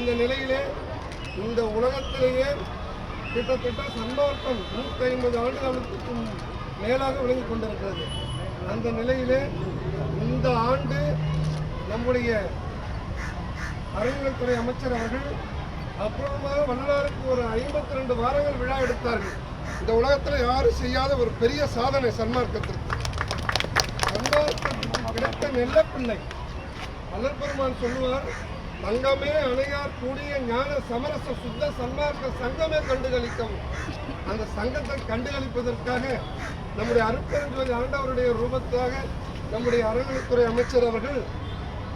அந்த நிலையிலே இந்த உலகத்திலேயே கிட்டத்தட்ட சந்தோஷம் நூற்றி ஐம்பது ஆண்டுகளுக்கு மேலாக விளங்கி கொண்டிருக்கிறது. அந்த நிலையிலே இந்த ஆண்டு நம்முடைய அறிவியல்துறை அமைச்சர் அவர்கள் அப்புறமாக வள்ளலாருக்கு ஒரு ஐம்பத்தி ரெண்டு வாரங்கள் விழா எடுத்தார்கள். இந்த உலகத்தில் யாரும் செய்யாத ஒரு பெரிய சாதனை சன்மார்க்கத்திற்கு. சன்மார்க்கம் கிடைத்த நெல்ல பிள்ளை. வள்ளல் பெருமான் சொல்லுவார் தங்கமே அணையார் கூடிய ஞான சமரச சுத்த சன்மார்க்க சங்கமே கண்டுகளிக்கும். அந்த சங்கத்தை கண்டுகளிப்பதற்காக நம்முடைய அருட்பெருஞ்சோதி ஆண்டவருடைய ரூபத்தாக நம்முடைய அறநிலைத்துறை அமைச்சர் அவர்கள்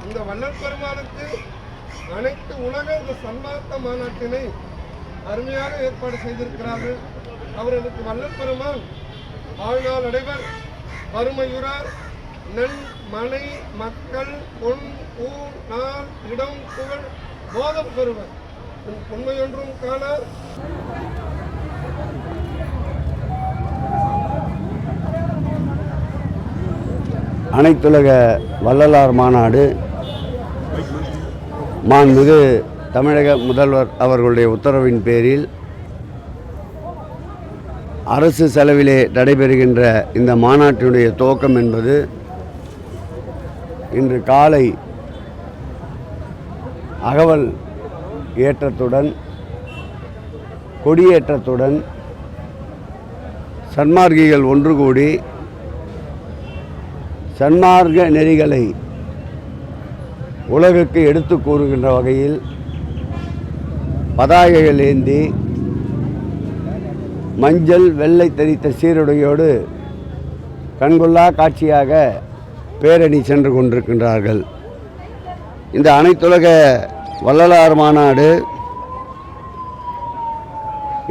இந்த வள்ளல் பெருமானுக்கு அனைத்து உலக இந்த சன்மார்க்க மாநாட்டினை அருமையாக ஏற்பாடு செய்திருக்கிறார்கள். அவர்களுக்கு வள்ளல் பெருமான் வாழ்நாள் அடைவர் வறுமையுறார் நன் மனை மக்கள் பொன் ஊர் நாள் இடம் புகழ் போதம் பெறுவர். உன் உண்மையொன்றும் காணார் அனைத்துலக வள்ளலார் மாநாடு மாண்புமிகு தமிழக முதல்வர் அவர்களுடைய உத்தரவின் பேரில் அரசு செலவிலே நடைபெறுகின்ற இந்த மாநாட்டினுடைய துவக்கம் என்பது இன்று காலை அகவல் ஏற்றத்துடன் கொடியேற்றத்துடன் சன்மார்க்கிகள் ஒன்று கூடி சன்மார்க்க நெறிகளை உலகுக்கு எடுத்து கூறுகின்ற வகையில் பதாகைகள் ஏந்தி மஞ்சள் வெள்ளை தெரித்த சீருடையோடு கண்கொள்ளா காட்சியாக பேரணி சென்று கொண்டிருக்கின்றார்கள். இந்த அனைத்துலக வள்ளலார் மாநாடு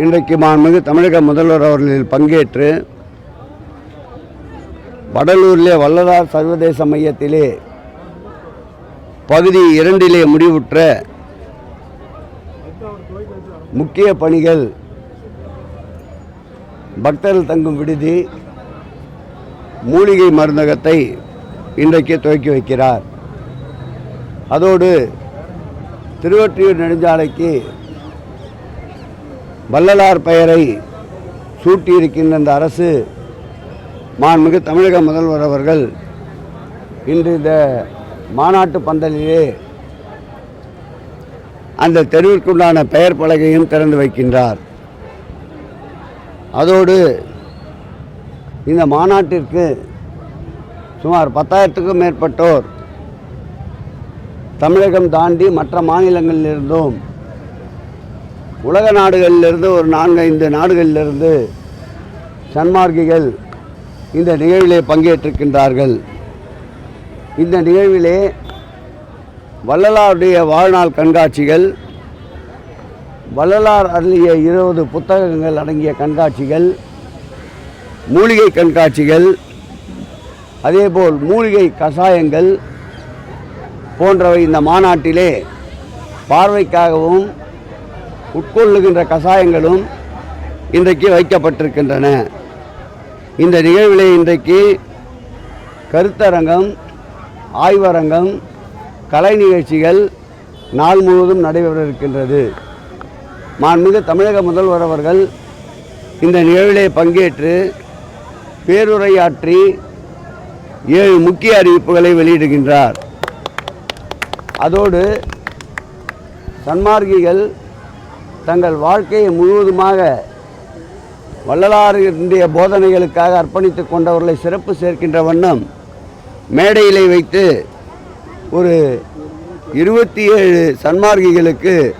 இன்றைக்கு மாண்புமிகு தமிழக முதல்வர் அவர்களில் பங்கேற்று வடலூரிலே வள்ளலார் சர்வதேச மையத்திலே பகுதி இரண்டிலே முடிவுற்ற முக்கிய பணிகள் பக்தர்கள் தங்கும் விடுதி மூலிகை மருந்தகத்தை இன்றைக்கு துவக்கி வைக்கிறார். அதோடு திருவொற்றியூர் நெடுஞ்சாலைக்கு வள்ளலார் பெயரை சூட்டியிருக்கின்ற இந்த அரசு மாண்புமிகு தமிழக முதல்வர் அவர்கள் இன்று இந்த மாநாட்டு பந்தலிலே அந்த தெருவிற்குண்டான பெயர் பலகையும் திறந்து வைக்கின்றார். அதோடு இந்த மாநாட்டிற்கு சுமார் பத்தாயிரத்துக்கும் மேற்பட்டோர் தமிழகம் தாண்டி மற்ற மாநிலங்களிலிருந்தும் உலக நாடுகளிலிருந்து ஒரு நான்கு ஐந்து நாடுகளிலிருந்து சன்மார்க்கிகள் இந்த நிகழ்விலே பங்கேற்றிருக்கின்றார்கள். இந்த நிகழ்விலே வள்ளலாருடைய வாழ்நாள் கண்காட்சிகள் வள்ளலார் அருளிய இருபது புத்தகங்கள் அடங்கிய கண்காட்சிகள் மூலிகை கண்காட்சிகள் அதேபோல் மூலிகை கஷாயங்கள் போன்றவை இந்த மாநாட்டிலே பார்வைக்காகவும் உட்கொள்ளுகின்ற கஷாயங்களும் இன்றைக்கு வைக்கப்பட்டிருக்கின்றன. இந்த நிகழ்விலே இன்றைக்கு கருத்தரங்கம் ஆய்வரங்கம் கலை நிகழ்ச்சிகள் நாள் முழுவதும் நடைபெற இருக்கின்றது. மாண்புமிகு தமிழக முதல்வர் அவர்கள் இந்த நிகழ்விலே பங்கேற்று பேருரையாற்றி ஏழு முக்கிய அறிவிப்புகளை வெளியிடுகின்றார். அதோடு சன்மார்க்கிகள் தங்கள் வாழ்க்கையை முழுவதுமாக வள்ளலாருடைய போதனைகளுக்காக அர்ப்பணித்துக் கொண்டவர்களை சிறப்பு சேர்க்கின்ற வண்ணம் மேடையிலே வைத்து ஒரு இருபத்தி ஏழு சன்மார்க்கிகளுக்கு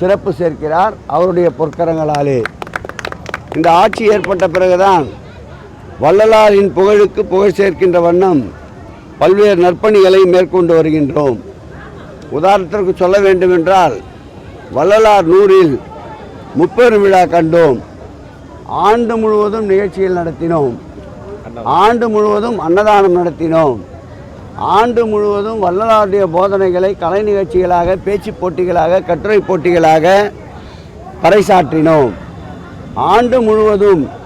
சிறப்பு சேர்க்கிறார் அவருடைய பொற்கரங்களாலே. இந்த ஆட்சி ஏற்பட்ட பிறகுதான் வள்ளலாரின் புகழுக்கு புகழ் சேர்க்கின்ற வண்ணம் பல்வேறு நற்பணிகளை மேற்கொண்டு வருகின்றோம். உதாரணத்திற்கு சொல்ல வேண்டுமென்றால் வள்ளலார் நூறில் முப்பெரும் விழா கண்டோம். ஆண்டு முழுவதும் நிகழ்ச்சிகள் நடத்தினோம். ஆண்டு முழுவதும் அன்னதானம் நடத்தினோம். ஆண்டு முழுவதும் வள்ளலாருடைய போதனைகளை கலை நிகழ்ச்சிகளாக பேச்சு போட்டிகளாக கட்டுரை போட்டிகளாக பறைசாற்றினோம். ஆண்டு முழுவதும்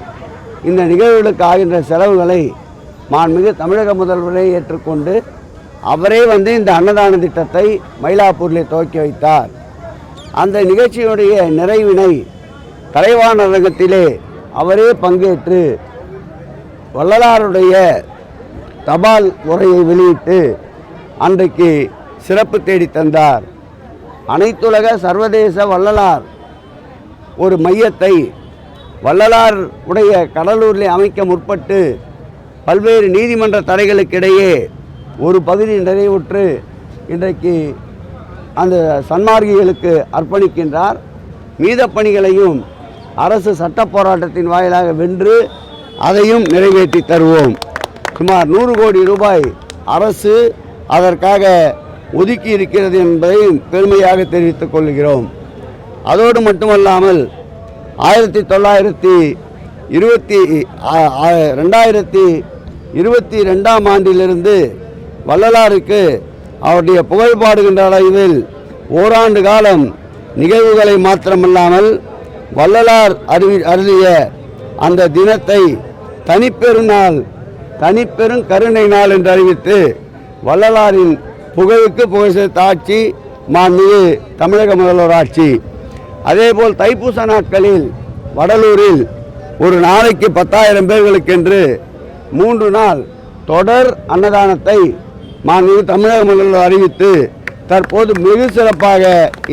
இந்த நிகழ்வுகளுக்கு ஆகின்ற செலவுகளை மாண்புமிகு தமிழக முதல்வரை ஏற்றுக்கொண்டு அவரே வந்து இந்த அன்னதான திட்டத்தை மயிலாப்பூரில் துவக்கி வைத்தார். அந்த நிகழ்ச்சியினுடைய நிறைவினை கலைவாணர் அரங்கத்திலே அவரே பங்கேற்று வள்ளலாருடைய தபால் உரையை வெளியிட்டு அன்றைக்கு சிறப்பு தேடி தந்தார். அனைத்துலக சர்வதேச வள்ளலார் ஒரு மையத்தை வள்ளலார் உடைய கடலூரில் அமைக்க முற்பட்டு பல்வேறு நீதிமன்ற தடைகளுக்கிடையே ஒரு பகுதி நிறைவுற்று இன்றைக்கு அந்த சன்மார்க்கிகளுக்கு அர்ப்பணிக்கின்றார். மீத பணிகளையும் அரசு சட்ட போராட்டத்தின் வாயிலாக வென்று அதையும் நிறைவேற்றி தருவோம். சுமார் நூறு கோடி ரூபாய் அரசு அதற்காக ஒதுக்கி இருக்கிறது என்பதையும் பெருமையாக தெரிவித்துக் கொள்கிறோம். அதோடு மட்டுமல்லாமல் ஆயிரத்தி தொள்ளாயிரத்தி இருபத்தி ரெண்டாயிரத்தி இருபத்தி ரெண்டாம் ஆண்டிலிருந்து வள்ளலாருக்கு அவருடைய புகழ் பாடுகின்ற அளவில் ஓராண்டு காலம் நிகழ்வுகளை மாத்திரமல்லாமல் வள்ளலார் அறிவி அருளிய அந்த தினத்தை தனிப்பெருநாள் தனிப்பெரும் கருணை நாள் என்று அறிவித்து வள்ளலாரின் புகழுக்கு புகழ் சேர்த்த ஆட்சி மாண்பு தமிழக முதல்வர் ஆட்சி. அதேபோல் தைப்பூச நாட்களில் வடலூரில் ஒரு நாளைக்கு பத்தாயிரம் பேர்களுக்கென்று மூன்று நாள் தொடர் அன்னதானத்தை மாண்புமிகு தமிழக முதல்வர் அறிவித்து தற்போது மிக சிறப்பாக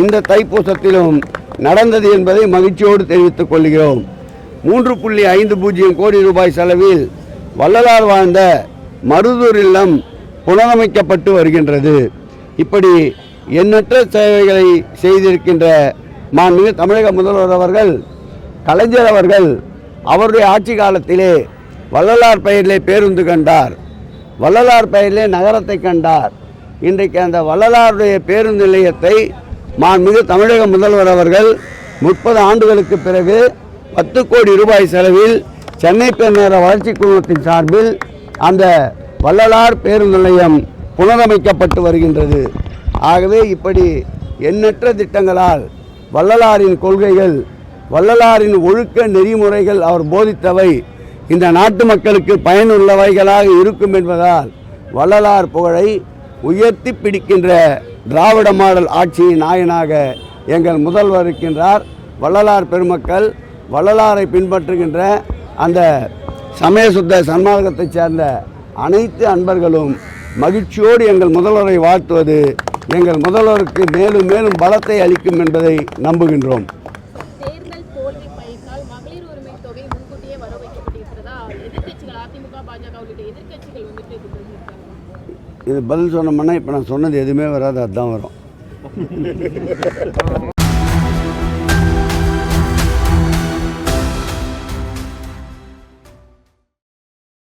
இந்த தைப்பூசத்திலும் நடந்தது என்பதை மகிழ்ச்சியோடு தெரிவித்துக் கொள்கிறோம். மூன்று புள்ளி ஐந்து பூஜ்ஜியம் கோடி ரூபாய் செலவில் வள்ளலார் வாழ்ந்த மருதூர் இல்லம் புனரமைக்கப்பட்டு வருகின்றது. இப்படி எண்ணற்ற சேவைகளை செய்திருக்கின்ற மாண்புமிகு தமிழக முதல்வர் அவர்கள் கலைஞர் அவர்கள் அவருடைய ஆட்சி காலத்திலே வள்ளலார் பெயரிலே பேருந்து கண்டார். வள்ளலார் பெயரிலே நகரத்தை கண்டார். இன்றைக்கு அந்த வள்ளலாருடைய பேருந்து நிலையத்தை மாண்புமிகு தமிழக முதல்வர் அவர்கள் முப்பது ஆண்டுகளுக்கு பிறகு பத்து கோடி ரூபாய் செலவில் சென்னை பெருநகர வளர்ச்சி குழுமத்தின் சார்பில் அந்த வள்ளலார் பேருந்து நிலையம் புனரமைக்கப்பட்டு வருகின்றது. ஆகவே இப்படி எண்ணற்ற திட்டங்களால் வள்ளலாரின் கொள்கைகள் வள்ளலாரின் ஒழுக்க நெறிமுறைகள் அவர் போதித்தவை. இந்த நாட்டு மக்களுக்கு பயனுள்ளவைகளாக இருக்கும் என்பதால் வள்ளலார் புகழை உயர்த்தி பிடிக்கின்ற திராவிட மாடல் ஆட்சியின் நாயனாக எங்கள் முதல்வர் இருக்கின்றார். வள்ளலார் பெருமக்கள் வள்ளலாரை பின்பற்றுகின்ற அந்த சமய சுத்த சன்மார்க்கத்தைச் சேர்ந்த அனைத்து அன்பர்களும் மகிழ்ச்சியோடு எங்கள் முதல்வரை வாழ்த்துவது எங்கள் முதல்வருக்கு மேலும் மேலும் பலத்தை அளிக்கும் என்பதை நம்புகின்றோம். இது பதில் சொன்னோம்னா இப்போ நான் சொன்னது எதுவுமே வராது அதுதான் வரும்.